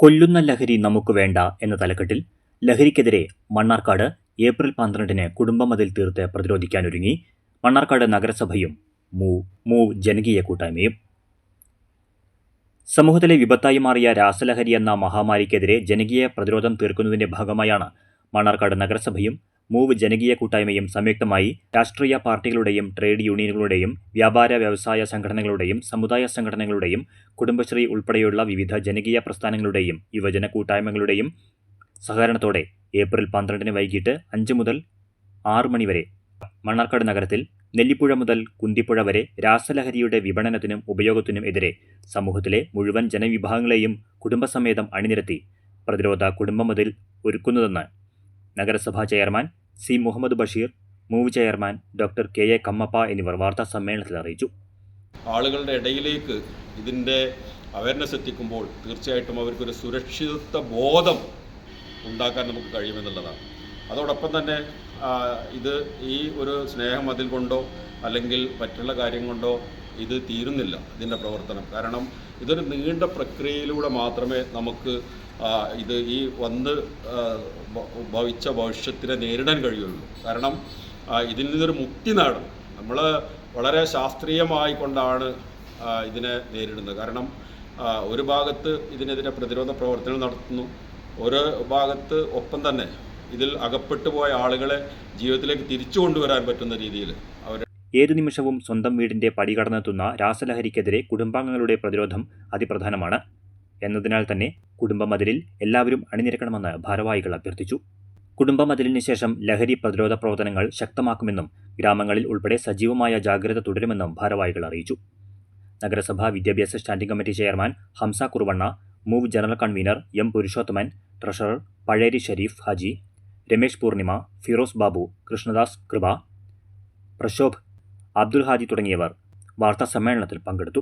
കൊല്ലുന്ന ലഹരി നമുക്ക് വേണ്ട എന്ന തലക്കെട്ടിൽ ലഹരിക്കെതിരെ മണ്ണാർക്കാട് ഏപ്രിൽ പന്ത്രണ്ടിന് കുടുംബമതിൽ തീർത്ത് പ്രതിരോധിക്കാനൊരുങ്ങി. മണ്ണാർക്കാട് നഗരസഭയും മൂ മൂ ജനകീയ കൂട്ടായ്മയും. സമൂഹത്തിലെ വിപത്തായി മാറിയ രാസലഹരി എന്ന മഹാമാരിക്കെതിരെ ജനകീയ പ്രതിരോധം തീർക്കുന്നതിന്റെ ഭാഗമായാണ് മണ്ണാർക്കാട് നഗരസഭയും മൂവ് ജനകീയ കൂട്ടായ്മയും സംയുക്തമായി രാഷ്ട്രീയ പാർട്ടികളുടെയും ട്രേഡ് യൂണിയനുകളുടെയും വ്യാപാര വ്യവസായ സംഘടനകളുടെയും സമുദായ സംഘടനകളുടെയും കുടുംബശ്രീ ഉൾപ്പെടെയുള്ള വിവിധ ജനകീയ പ്രസ്ഥാനങ്ങളുടെയും യുവജന കൂട്ടായ്മകളുടെയും സഹകരണത്തോടെ ഏപ്രിൽ പന്ത്രണ്ടിന് വൈകിട്ട് അഞ്ച് മുതൽ ആറ് മണിവരെ മണ്ണാർക്കാട് നഗരത്തിൽ നെല്ലിപ്പുഴ മുതൽ കുന്തിപ്പുഴ വരെ രാസലഹരിയുടെ വിപണനത്തിനും ഉപയോഗത്തിനും എതിരെ സമൂഹത്തിലെ മുഴുവൻ ജനവിഭാഗങ്ങളെയും കുടുംബസമേതം അണിനിരത്തി പ്രതിരോധ കുടുംബമതിൽ ഒരുക്കുന്നതെന്ന് നഗരസഭാ chairman C Muhammad Basheer move chairman doctor K A Kammappa എന്നിവർ വാർത്താ സമ്മേളനത്തിൽ അറിയിച്ചു. ആളുകളുടെ ഇടയിലേക്ക് ഇതിന്റെ അവയർനെസ് എത്തിക്കുമ്പോൾ തീർച്ചയായിട്ടും അവർക്കൊരു സുരക്ഷിത ബോധം ഉണ്ടാക്കാൻ നമുക്ക് കഴിയുമെന്നുള്ളതാണ്. അതോടൊപ്പം തന്നെ ഇത് ഈ ഒരു സ്നേഹം അതിൽ കൊണ്ടോ അല്ലെങ്കിൽ മറ്റുള്ള കാര്യം കൊണ്ടോ ഇത് തീരുന്നില്ല ഇതിന്റെ പ്രവർത്തനം. കാരണം ഇതൊരു നീണ്ട പ്രക്രിയയിലൂടെ മാത്രമേ നമുക്ക് ഇത് ഈ വന്ന് ഭവിച്ച ഭവിഷ്യത്തിനെ നേരിടാൻ കഴിയുള്ളൂ. കാരണം ഇതിൽ നിന്നൊരു മുക്തി നേടണം. നമ്മൾ വളരെ ശാസ്ത്രീയമായി കൊണ്ടാണ് ഇതിനെ നേരിടുന്നത്. കാരണം ഒരു ഭാഗത്ത് ഇതിനെതിരെ പ്രതിരോധ പ്രവർത്തനം നടത്തുന്നു. ഒരു ഭാഗത്ത് ഒപ്പം തന്നെ ഇതിൽ അകപ്പെട്ടു പോയ ആളുകളെ ജീവിതത്തിലേക്ക് തിരിച്ചു കൊണ്ടുവരാൻ പറ്റുന്ന രീതിയിൽ അവർ ഏതു നിമിഷവും സ്വന്തം വീടിന്റെ പടി കടന്നെത്തുന്ന രാസലഹരിക്കെതിരെ കുടുംബാംഗങ്ങളുടെ പ്രതിരോധം അതിപ്രധാനമാണ്. എന്നതിനാൽ തന്നെ കുടുംബമതിലിൽ എല്ലാവരും അണിനിരക്കണമെന്ന് ഭാരവാഹികൾ അഭ്യർത്ഥിച്ചു. കുടുംബമതിലിന് ശേഷം ലഹരി പ്രതിരോധ പ്രവർത്തനങ്ങൾ ശക്തമാക്കുമെന്നും ഗ്രാമങ്ങളിൽ ഉൾപ്പെടെ സജീവമായ ജാഗ്രത തുടരുമെന്നും ഭാരവാഹികൾ അറിയിച്ചു. നഗരസഭാ വിദ്യാഭ്യാസ standing committee chairman Hamsa Kuruvanna move general convener M Purushothaman treasurer Pazheri Shareef Haji Ramesh Poornima Firoz Babu Krishnadas Kripa Prashobh Abdul Haji തുടങ്ങിയവർ വാർത്താ സമ്മേളനത്തിൽ പങ്കെടുത്തു